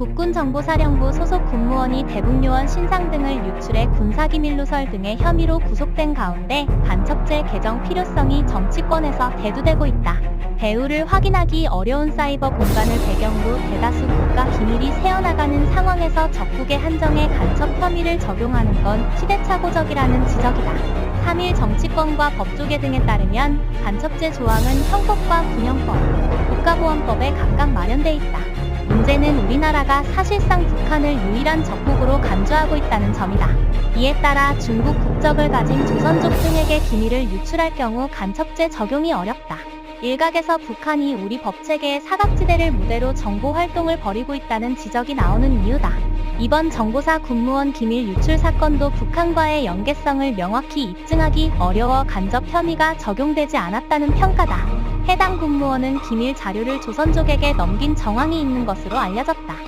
국군정보사령부 소속 군무원이 대북요원 신상 등을 유출해 군사기밀 누설 등의 혐의로 구속된 가운데 간첩죄 개정 필요성이 정치권에서 대두되고 있다. 배후를 확인하기 어려운 사이버 공간을 배경으로 대다수 국가 기밀이 새어나가는 상황에서 적국의 한정에 간첩 혐의를 적용하는 건 시대착오적이라는 지적이다. 3일 정치권과 법조계 등에 따르면 간첩죄 조항은 형법과 군형법, 국가보안법에 각각 마련돼 있다. 문제는 우리나라가 사실상 북한을 유일한 적국으로 간주하고 있다는 점이다. 이에 따라 중국 국적을 가진 조선족 등에게 기밀을 유출할 경우 간첩죄 적용이 어렵다. 일각에서 북한이 우리 법체계의 사각지대를 무대로 정보 활동을 벌이고 있다는 지적이 나오는 이유다. 이번 정보사 군무원 기밀 유출 사건도 북한과의 연계성을 명확히 입증하기 어려워 간접 혐의가 적용되지 않았다는 평가다. 해당 군무원은 기밀 자료를 조선족에게 넘긴 정황이 있는 것으로 알려졌다.